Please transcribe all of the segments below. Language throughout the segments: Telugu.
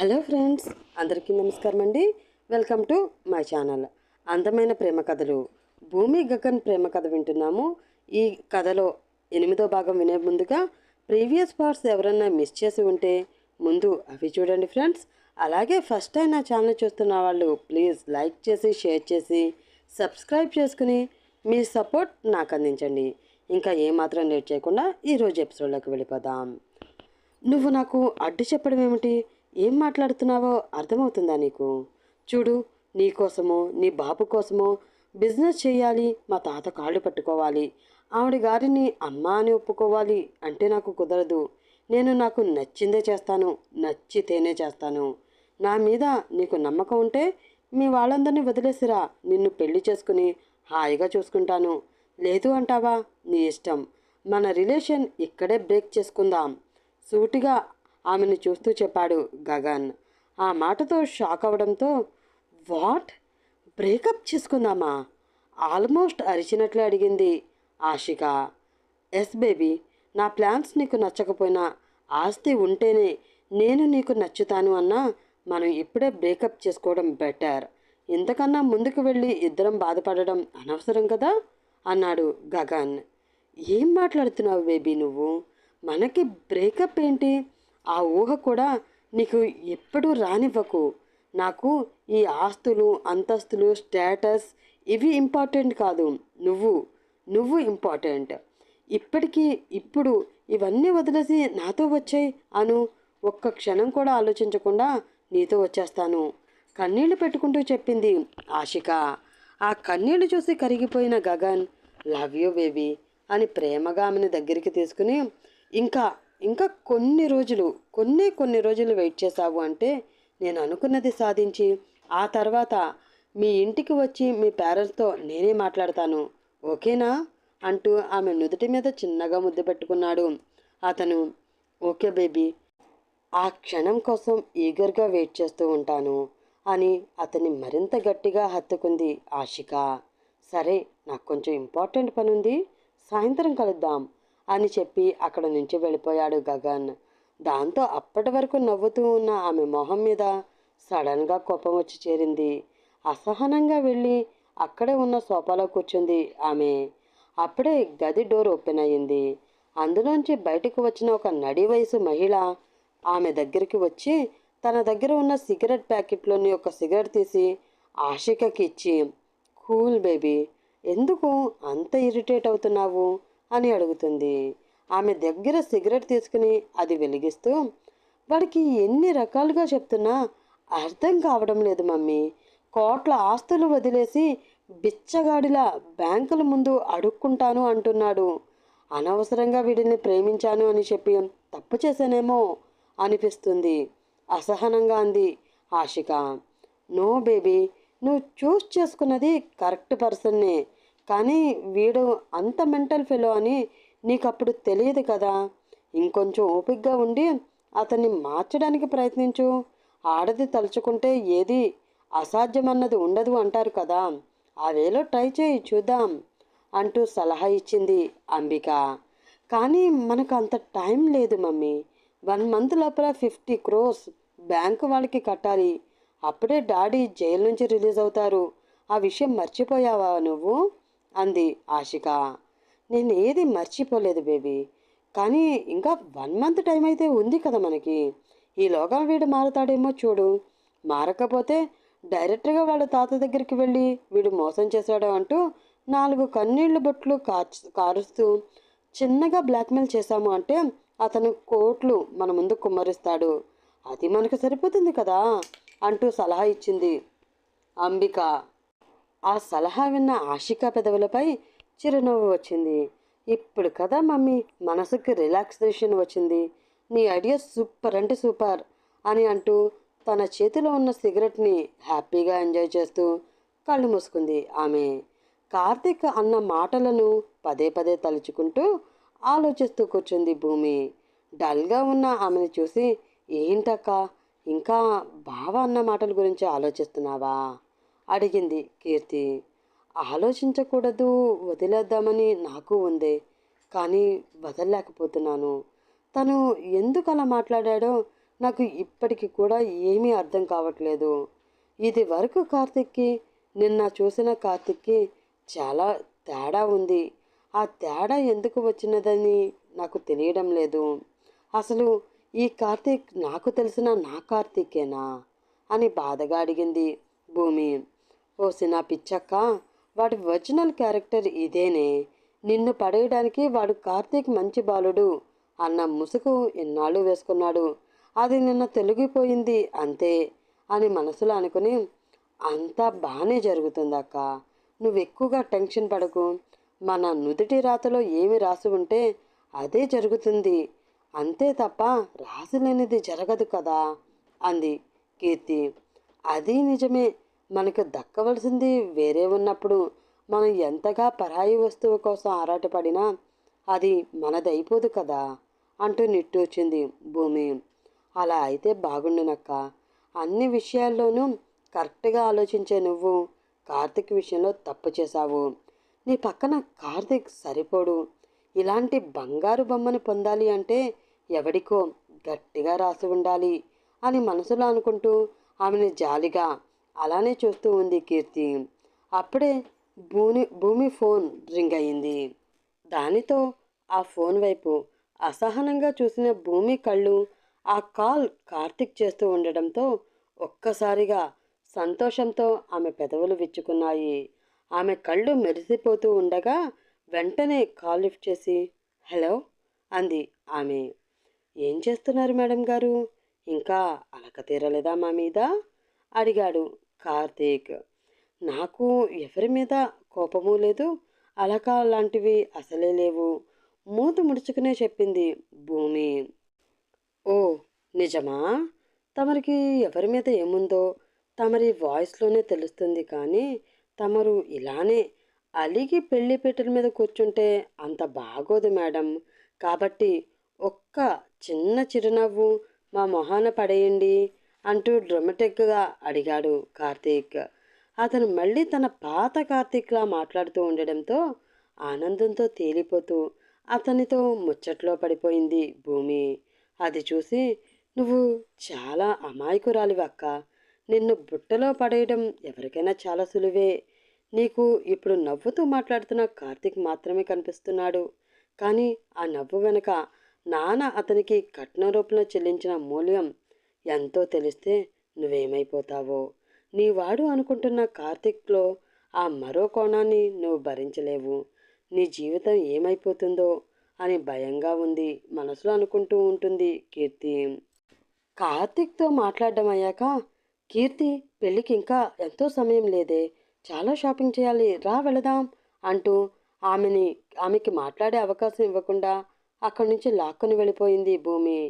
హలో ఫ్రెండ్స్ అందరికీ నమస్కారం అండి. Welcome to my channel. అందమైన ప్రేమ కథలు. భూమి గగన్ ప్రేమ కథ వింటున్నాము. ఈ కథలో ఎనిమిదో భాగం వినే ముందుగా ప్రీవియస్ పార్ట్స్ ఎవరన్నా మిస్ చేసి ఉంటే ముందు అవి చూడండి ఫ్రెండ్స్. అలాగే ఫస్ట్ టైం నా ఛానల్ చూస్తున్న వాళ్ళు ప్లీజ్ లైక్ చేసి షేర్ చేసి సబ్స్క్రైబ్ చేసుకుని మీ సపోర్ట్ నాకు అందించండి. ఇంకా ఏమాత్రం లేట్ చేయకుండా ఈరోజు ఎపిసోడ్లోకి వెళ్ళిపోదాం. నువ్వు నాకు అడ్డు చెప్పడం ఏమిటి? ఏం మాట్లాడుతున్నావో అర్థమవుతుందా నీకు? చూడు నీ కోసమో నీ బాబు కోసమో బిజినెస్ చేయాలి మా తాత కాళ్ళు పట్టుకోవాలి ఆవిడ గారిని అమ్మ అని ఒప్పుకోవాలి అంటే నాకు కుదరదు. నేను నాకు నచ్చిందే చేస్తాను నచ్చితేనే చేస్తాను. నా మీద నీకు నమ్మకం ఉంటే మీ వాళ్ళందరినీ వదిలేసిరా నిన్ను పెళ్ళి చేసుకుని హాయిగా చూసుకుంటాను. లేదు అంటావా? నీ ఇష్టం. మన రిలేషన్ ఇక్కడే బ్రేక్ చేసుకుందాం. సూటిగా ఆమెను చూస్తూ చెప్పాడు గగన్. ఆ మాటతో షాక్ అవడంతో వాట్? బ్రేకప్ చేసుకుందామా? ఆల్మోస్ట్ అరిచినట్లు అడిగింది ఆషిక ఎస్ బేబీ నా ప్లాన్స్ నీకు నచ్చకపోయినా ఆస్తి ఉంటేనే నేను నీకు నచ్చుతాను అన్నా మనం ఇప్పుడే బ్రేకప్ చేసుకోవడం బెటర్. ఇంతకన్నా ముందుకు వెళ్ళి ఇద్దరం బాధపడడం అనవసరం కదా? అన్నాడు గగన్. ఏం మాట్లాడుతున్నావు బేబీ నువ్వు? మనకి బ్రేకప్ ఏంటి? ఆ ఊహ కూడా నీకు ఎప్పుడూ రానివ్వకు. నాకు ఈ ఆస్తులు అంతస్తులు స్టేటస్ ఇవి ఇంపార్టెంట్ కాదు. నువ్వు నువ్వు ఇంపార్టెంట్. ఇప్పటికీ ఇప్పుడు ఇవన్నీ వదిలేసి నాతో వచ్చాయి అను. ఒక్క క్షణం కూడా ఆలోచించకుండా నీతో వచ్చేస్తాను. కన్నీళ్ళు పెట్టుకుంటూ చెప్పింది ఆశిక. ఆ కన్నీళ్ళు చూసి కరిగిపోయిన గగన్ లవ్ యూ బేబీ అని ప్రేమగా ఆమెను దగ్గరికి తీసుకుని ఇంకా ఇంకా కొన్ని రోజులు కొన్ని కొన్ని రోజులు వెయిట్ చేశావు అంటే నేను అనుకున్నది సాధించి ఆ తర్వాత మీ ఇంటికి వచ్చి మీ పేరెంట్స్తో నేనే మాట్లాడతాను. ఓకేనా? అంటూ ఆమె నుదుటి మీద చిన్నగా ముద్దు పెట్టుకున్నాడు. అతను ఓకే బేబీ ఆ క్షణం కోసం ఈగర్గా వెయిట్ చేస్తూ ఉంటాను అని అతన్ని మరింత గట్టిగా హత్తుకుంది ఆశిక. సరే నాకు కొంచెం ఇంపార్టెంట్ పని ఉంది సాయంత్రం కలుద్దాం. అని చెప్పి అక్కడ నుంచి వెళ్ళిపోయాడు గగన్. దాంతో అప్పటి వరకు నవ్వుతూ ఉన్న ఆమె మొహం మీద సడన్గా కోపం వచ్చి చేరింది. అసహనంగా వెళ్ళి అక్కడే ఉన్న సోఫాలో కూర్చుంది ఆమె. అప్పుడే గది డోర్ ఓపెన్ అయ్యింది అందులోంచి బయటకు వచ్చిన ఒక నడి వయసు మహిళ ఆమె దగ్గరికి వచ్చి తన దగ్గర ఉన్న సిగరెట్ ప్యాకెట్లోని ఒక సిగరెట్ తీసి ఆశికకి ఇచ్చి కూల్ బేబీ ఎందుకు అంత ఇరిటేట్ అవుతున్నావు? అని అడుగుతుంది. ఆమె దగ్గర సిగరెట్ తీసుకుని అది వెలిగిస్తూ వాడికి ఎన్ని రకాలుగా చెప్తున్నా అర్థం కావడం లేదు మమ్మీ. కోట్ల ఆస్తులు వదిలేసి బిచ్చగాడిలా బ్యాంకుల ముందు అడుక్కుంటాను అంటున్నాడు. అనవసరంగా వీడిని ప్రేమించాను అని చెప్పి తప్పు చేశానేమో అనిపిస్తుంది. అసహనంగా అంది ఆశిక. నో బేబీ నువ్వు చూస్ చేసుకున్నది కరెక్ట్ పర్సన్నే. కానీ వీడు అంత మెంటల్ ఫెలో అని నీకు అప్పుడు తెలియదు కదా. ఇంకొంచెం ఓపికగా ఉండి అతన్ని మార్చడానికి ప్రయత్నించు. ఆడది తలుచుకుంటే ఏది అసాధ్యమన్నది ఉండదు అంటారు కదా. ఆ వేలో ట్రై చేయి చూద్దాం అంటూ సలహా ఇచ్చింది అంబిక. కానీ మనకు అంత టైం లేదు మమ్మీ. వన్ మంత్ లోపల ఫిఫ్టీ క్రోస్ బ్యాంకు వాళ్ళకి కట్టాలి. అప్పుడే డాడీ జైలు నుంచి రిలీజ్ అవుతారు. ఆ విషయం మర్చిపోయావా నువ్వు? అంది ఆశిక. నేను ఏది మర్చిపోలేదు బేబీ. కానీ ఇంకా వన్ మంత్ టైం అయితే ఉంది కదా మనకి. ఈలోగా వీడు మారతాడేమో చూడు. మారకపోతే డైరెక్ట్గా వాళ్ళ తాత దగ్గరికి వెళ్ళి వీడు మోసం చేశాడు అంటూ నాలుగు కన్నీళ్ళు బొట్లు కార్చు కారుస్తూ చిన్నగా బ్లాక్మెయిల్ చేశాము అంటే అతను కోట్లు మన ముందు కుమ్మరిస్తాడు. అది మనకు సరిపోతుంది కదా? అంటూ సలహా ఇచ్చింది అంబిక. ఆ సలహా విన్న ఆశిక పెదవులపై చిరునవ్వు వచ్చింది. ఇప్పుడు కదా మమ్మీ మనసుకి రిలాక్సేషన్ వచ్చింది. నీ ఐడియా సూపర్ అంటే సూపర్ అని అంటూ తన చేతిలో ఉన్న సిగరెట్ని హ్యాపీగా ఎంజాయ్ చేస్తూ కళ్ళు మూసుకుంది ఆమె. కార్తీక్ అన్న మాటలను పదే పదే తలుచుకుంటూ ఆలోచిస్తూ కూర్చుంది భూమి. డల్గా ఉన్న ఆమెను చూసి ఏంటక్క ఇంకా బావ అన్న మాటల గురించి ఆలోచిస్తున్నావా? అడిగింది కీర్తి. ఆలోచించకూడదు వదిలేద్దామని నాకు ఉంది కానీ వదలలేకపోతున్నాను. తను ఎందుకు అలా మాట్లాడాడో నాకు ఇప్పటికి కూడా ఏమీ అర్థం కావట్లేదు. ఇది వరకు కార్తిక్కి నిన్న చూసిన కార్తిక్కి చాలా తేడా ఉంది. ఆ తేడా ఎందుకు వచ్చినదని నాకు తెలియడం లేదు. అసలు ఈ కార్తీక్ నాకు తెలిసిన నా కార్తీకేనా అని బాధగా అడిగింది భూమి. ఓసి నా పిచ్చక్క వాడి ఒరిజినల్ క్యారెక్టర్ ఇదేనే. నిన్ను పడేయడానికి వాడు కార్తీక్ మంచి బాలుడు అన్న ముసుగు ఎన్నాళ్ళు వేసుకున్నాడు. అది నిన్న తొలగిపోయింది అంతే అని మనసులో అనుకుని అంతా బాగానే జరుగుతుంది అక్క నువ్వు ఎక్కువగా టెన్షన్ పడకు. మన నుదుటి రాతలో ఏమి రాసి ఉంటే అదే జరుగుతుంది. అంతే తప్ప రాసి లేనిది జరగదు కదా అంది కీర్తి. అది నిజమే. మనకు దక్కవలసింది వేరే ఉన్నప్పుడు మనం ఎంతగా పరాయి వస్తువు కోసం ఆరాటపడినా అది మనదైపోదు కదా అంటూ నిట్టూచింది భూమి. అలా అయితే బాగుండునక్క. అన్ని విషయాల్లోనూ కరెక్ట్గా ఆలోచించే నువ్వు కార్తిక్ విషయంలో తప్పు చేశావు. నీ పక్కన కార్తిక్ సరిపోడు. ఇలాంటి బంగారు బొమ్మని పొందాలి అంటే ఎవడికో గట్టిగా రాసి ఉండాలి అని మనసులో అనుకుంటూ ఆమెను జాలిగా అలానే చూస్తూ ఉంది కీర్తి. అప్పుడే భూమి భూమి ఫోన్ రింగ్ అయింది దానితో ఆ ఫోన్ వైపు అసహనంగా చూసిన భూమి కళ్ళు ఆ కాల్ కార్తిక్ చేస్తూ ఉండడంతో ఒక్కసారిగా సంతోషంతో ఆమె పెదవులు విచ్చుకున్నాయి. ఆమె కళ్ళు మెరిసిపోతూ ఉండగా వెంటనే కాల్ లిఫ్ట్ చేసి హలో అంది ఆమె. ఏం చేస్తున్నారు మేడం గారు? ఇంకా అలక తీరలేదా మా మీద? అడిగాడు కార్తీక్. నాకు ఎవరి మీద కోపము లేదు అలక లాంటివి అసలే లేవు. మూత ముడుచుకునే చెప్పింది భూమి. ఓ నిజమా? తమరికి ఎవరి మీద ఏముందో తమరి వాయిస్లోనే తెలుస్తుంది కానీ తమరు ఇలానే అలిగి పెళ్ళి పెట్టెల మీద కూర్చుంటే అంత బాగోదు మేడం. కాబట్టి ఒక్క చిన్న చిరునవ్వు మా మొహాన పడేయండి. అంటూ డ్రమటిక్గా అడిగాడు కార్తీక్. అతను మళ్ళీ తన పాత కార్తీక్లా మాట్లాడుతూ ఉండడంతో ఆనందంతో తేలిపోతూ అతనితో ముచ్చట్లో పడిపోయింది భూమి. అది చూసి నువ్వు చాలా అమాయకురాలివి అక్క. నిన్ను బుట్టలో పడేయడం ఎవరికైనా చాలా సులువే. నీకు ఇప్పుడు నవ్వుతూ మాట్లాడుతున్న కార్తీక్ మాత్రమే కనిపిస్తున్నాడు. కానీ ఆ నవ్వు వెనుక నాన్న అతనికి కట్న రూపంలో చెల్లించిన మూల్యం ఎంతో తెలిస్తే నువ్వేమైపోతావో. నీ వాడు అనుకుంటున్న కార్తిక్లో ఆ మరో కోణాన్ని నువ్వు భరించలేవు. నీ జీవితం ఏమైపోతుందో అని భయంగా ఉంది మనసులో అనుకుంటూ ఉంటుంది కీర్తి. కార్తిక్తో మాట్లాడడం అయ్యాక కీర్తి పెళ్ళికి ఇంకా ఎంతో సమయం లేదే చాలా షాపింగ్ చేయాలి రా వెళదాం అంటూ ఆమెని ఆమెకి మాట్లాడే అవకాశం ఇవ్వకుండా అక్కడి నుంచి లాక్కొని వెళ్ళిపోయింది భూమి.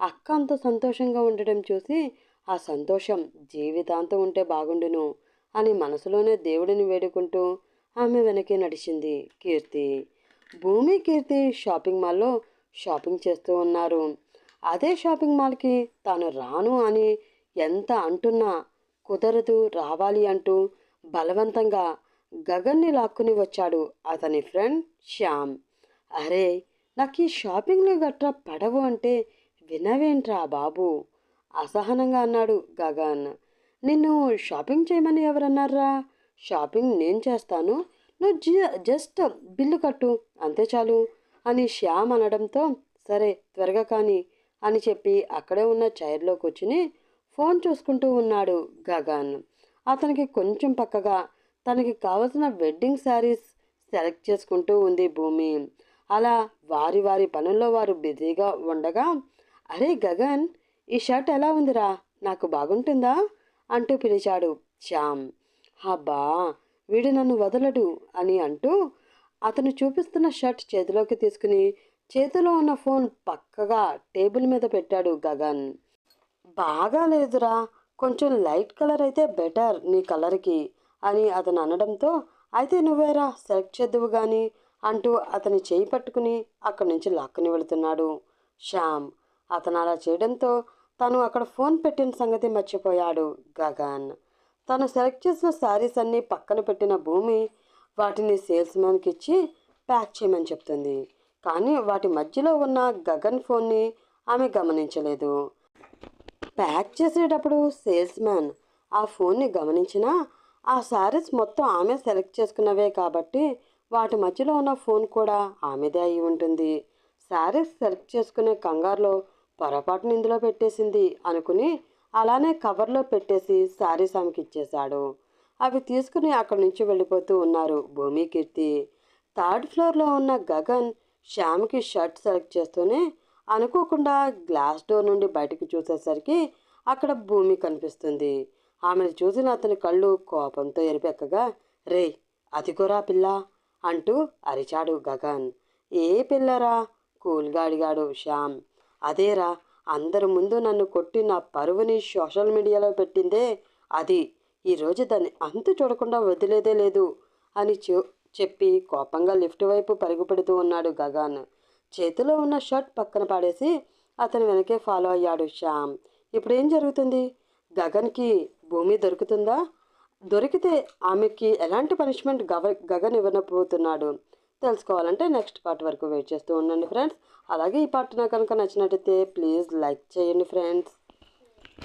అక్క అంత సంతోషంగా ఉండడం చూసి ఆ సంతోషం జీవితాంతం ఉంటే బాగుండును అని మనసులోనే దేవుడిని వేడుకుంటూ ఆమె వెనకే నడిచింది కీర్తి. భూమి కీర్తి షాపింగ్ మాల్లో షాపింగ్ చేస్తూ ఉన్నారు. అదే షాపింగ్ మాల్కి తాను రాను అని ఎంత అంటున్నా కుదరదు రావాలి అంటూ బలవంతంగా గగన్ని లాక్కుని వచ్చాడు అతని ఫ్రెండ్ శ్యామ్. అరే నాకు ఈ షాపింగ్లు గట్రా పడవు అంటే వినవేంట్రా బాబు? అసహనంగా అన్నాడు గగన్. నిన్ను షాపింగ్ చేయమని ఎవరన్నారా షాపింగ్ నేను చేస్తాను. నువ్వు జ జస్ట్ బిల్లు కట్టు. అంతే చాలు. అని శ్యామ్ అనడంతో సరే త్వరగా కానీ అని చెప్పి అక్కడే ఉన్న చైర్లో కూర్చుని ఫోన్ చూసుకుంటూ ఉన్నాడు గగన్. అతనికి కొంచెం పక్కగా తనకి కావలసిన వెడ్డింగ్ శారీస్ సెలెక్ట్ చేసుకుంటూ ఉంది భూమి. అలా వారి వారి పనుల్లో వారు బిజీగా ఉండగా అరే గగన్ ఈ షర్ట్ ఎలా ఉందిరా? నాకు బాగుంటుందా? అంటూ పిలిచాడు శ్యామ్. హబ్బా వీడు నన్ను వదలడు అని అంటూ అతను చూపిస్తున్న షర్ట్ చేతిలోకి తీసుకుని చేతిలో ఉన్న ఫోన్ పక్కగా టేబుల్ మీద పెట్టాడు గగన్. బాగా లేదురా కొంచెం లైట్ కలర్ అయితే బెటర్ నీ కలర్కి అని అతను అనడంతో అయితే నువ్వేరా సెలెక్ట్ చేద్దువు కానీ అంటూ అతని చేయి పట్టుకుని అక్కడి నుంచి లాక్కుని వెళుతున్నాడు శ్యామ్. అతను అలా చేయడంతో తను అక్కడ ఫోన్ పెట్టిన సంగతి మర్చిపోయాడు గగన్. తను సెలెక్ట్ చేసిన శారీస్ అన్నీ పక్కన పెట్టిన భూమి వాటిని సేల్స్ మ్యాన్కి ఇచ్చి ప్యాక్ చేయమని చెప్తుంది. కానీ వాటి మధ్యలో ఉన్న గగన్ ఫోన్ని ఆమె గమనించలేదు. ప్యాక్ చేసేటప్పుడు సేల్స్ మ్యాన్ ఆ ఫోన్ని గమనించినా ఆ శారీస్ మొత్తం ఆమె సెలెక్ట్ చేసుకున్నవే కాబట్టి వాటి మధ్యలో ఉన్న ఫోన్ కూడా ఆమెదే అయి ఉంటుంది. శారీస్ సెలెక్ట్ చేసుకునే కంగారులో పొరపాటున ఇందులో పెట్టేసింది అనుకుని అలానే కవర్లో పెట్టేసి శారీస్ ఆమెకి ఇచ్చేశాడు. అవి తీసుకుని అక్కడి నుంచి వెళ్ళిపోతూ ఉన్నారు భూమి కీర్తి. థర్డ్ ఫ్లోర్లో ఉన్న గగన్ శ్యామ్కి షర్ట్ సెలెక్ట్ చేస్తూనే అనుకోకుండా గ్లాస్ డోర్ నుండి బయటకు చూసేసరికి అక్కడ భూమి కనిపిస్తుంది. ఆమెను చూసిన అతని కళ్ళు కోపంతో ఎరిపెక్కగా రే అదిగోరా పిల్ల అంటూ అరిచాడు గగన్. ఏ పిల్లరా? కూల్గా అడిగాడు శ్యామ్. అదేరా అందరి ముందు నన్ను కొట్టి నా పరువుని సోషల్ మీడియాలో పెట్టిందే అది. ఈరోజు దాన్ని అంత చూడకుండా వదిలేదే లేదు అని చె చెప్పి కోపంగా లిఫ్ట్ వైపు పరుగుపెడుతూ ఉన్నాడు గగన్. చేతిలో ఉన్న షర్ట్ పక్కన పాడేసి అతని వెనకే ఫాలో అయ్యాడు శ్యామ్. ఇప్పుడు ఏం జరుగుతుంది? గగన్కి భూమి దొరుకుతుందా? దొరికితే ఆమెకి ఎలాంటి పనిష్మెంట్ గవ గగన్ ఇవ్వనపోతున్నాడు? తెలుసుకోవాలంటే నెక్స్ట్ పార్ట్ వరకు వెయిట్ చేస్తూ ఉండండి ఫ్రెండ్స్. అలాగే ఈ పార్ట్ నాకు కనుక నచ్చినట్టయితే ప్లీజ్ లైక్ చేయండి ఫ్రెండ్స్.